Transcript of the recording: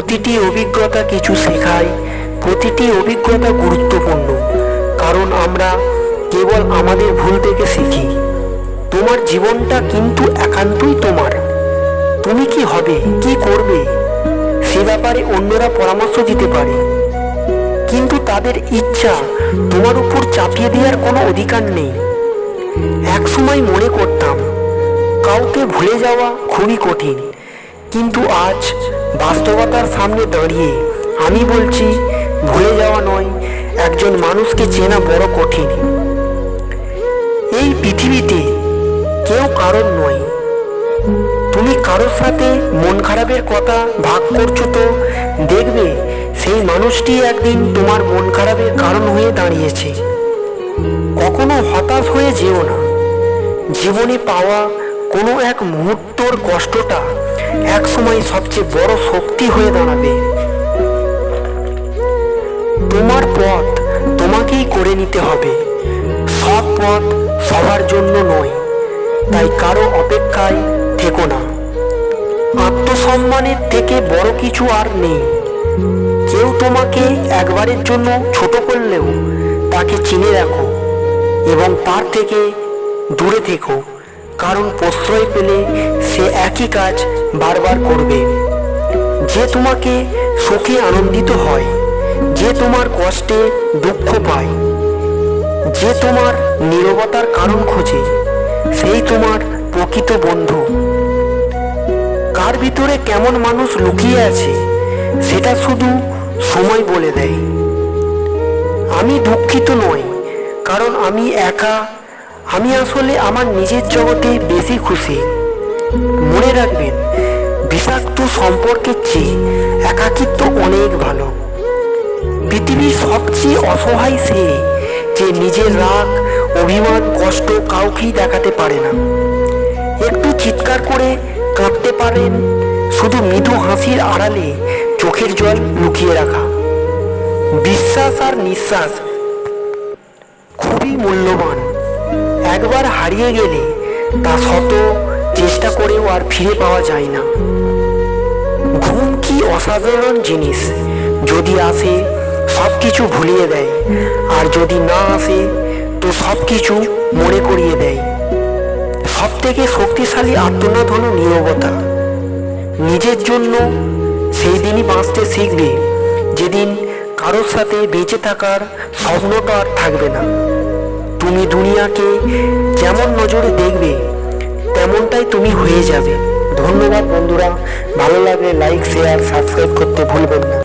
প্রতিটি অভিজ্ঞতা কিছু শেখায় প্রতিটি অভিজ্ঞতা গুরুত্বপূর্ণ। কারণ আমরা কেবল আমাদের ভুল থেকে শিখি। তোমার জীবনটা কিন্তু একান্তই তোমার। তুমি কি হবে, কি করবে, সে ব্যাপারে অন্যরা পরামর্শ দিতে পারে। কিন্তু তাদের ইচ্ছা তোমার উপর চাপিয়ে দেওয়ার কোনো অধিকার নেই। এক সময় মনে করতাম, কাউকে ভুলে যাওয়া খুবই কঠিন। কিন্তু আজ বাস্তবতার সামনে দাঁড়িয়ে আমি বলছি, ভুলে যাওয়া নয়, একজন মানুষকে চেনা বড় কঠিন। এই পৃথিবীতে কেউ কারণ নয়। তুমি কারোর সাথে মন খারাপের কথা ভাগ করছ তো, দেখবে সেই মানুষটি একদিন তোমার মন খারাপের কারণ হয়ে দাঁড়িয়েছে। কখনো হতাশ হয়ে যেও না। জীবনে পাওয়া কোনো এক মুহূর্তর কষ্টটা এক সময় সবচেয়ে বড় শক্তি হয়ে দাঁড়াবে। তোমার পথ তোমাকেই করে নিতে হবে। সব পথ সবার জন্য নয়, তাই কারও অপেক্ষায় থেকো না। আত্মসম্মানের থেকে বড় কিছু আর নেই। কেউ তোমাকে একবারের জন্য ছোট করলেও তাকে চিনে রাখো এবং তার থেকে দূরে থেকো। কারণ প্রশ্রয় পেলে সে একই কাজ বারবার করবে। যে তোমাকে সুখে আনন্দিত হয়, যে তোমার কষ্টে দুঃখ পায়, যে তোমার নীরবতার কারণ খোঁজে, সেই তোমার প্রকৃত বন্ধু। কার ভিতরে কেমন মানুষ লুকিয়ে আছে, সেটা শুধু সময় বলে দেয়। আমি দুঃখিত নই, কারণ আমি একা আমি আসলে আমার নিজের জগতে বেশি খুশি। মনে রাখবেন, বিষাক্ত সম্পর্কের চেয়ে একাকিত্ব অনেক ভালো। পৃথিবীর সবচেয়ে অসহায় সে যে নিজের রাগ, অভিমান, কষ্ট কাউকেই দেখাতে পারে না। একটু চিৎকার করে কাঁদতে পারেন, শুধু মৃদু হাসির আড়ালে চোখের জল লুকিয়ে রাখা। বিশ্বাস আর নিঃশ্বাস খুবই মূল্যবান। একবার হারিয়ে গেলে তা শত চেষ্টা করেও আর ফিরে পাওয়া যায় না। ঘুম কি অসাধারণ জিনিস, যদি আসে সব কিছু ভুলিয়ে দেয়, আর যদি না আসে তো সব কিছু মনে করিয়ে দেয়। সব থেকে শক্তিশালী আত্মনাদ হলো নীরবতা। নিজের জন্য সেই দিনই বাঁচতে শিখবে, যেদিন কারোর সাথে বেঁচে থাকার স্বপ্নটা আর থাকবে না। তুমি দুনিয়াকে যেমন নজরে দেখবে, তেমনটাই তুমি হয়ে যাবে ধন্যবাদ বন্ধুরা ভালো লাগলে লাইক শেয়ার সাবস্ক্রাইব করতে ভুলবেন না।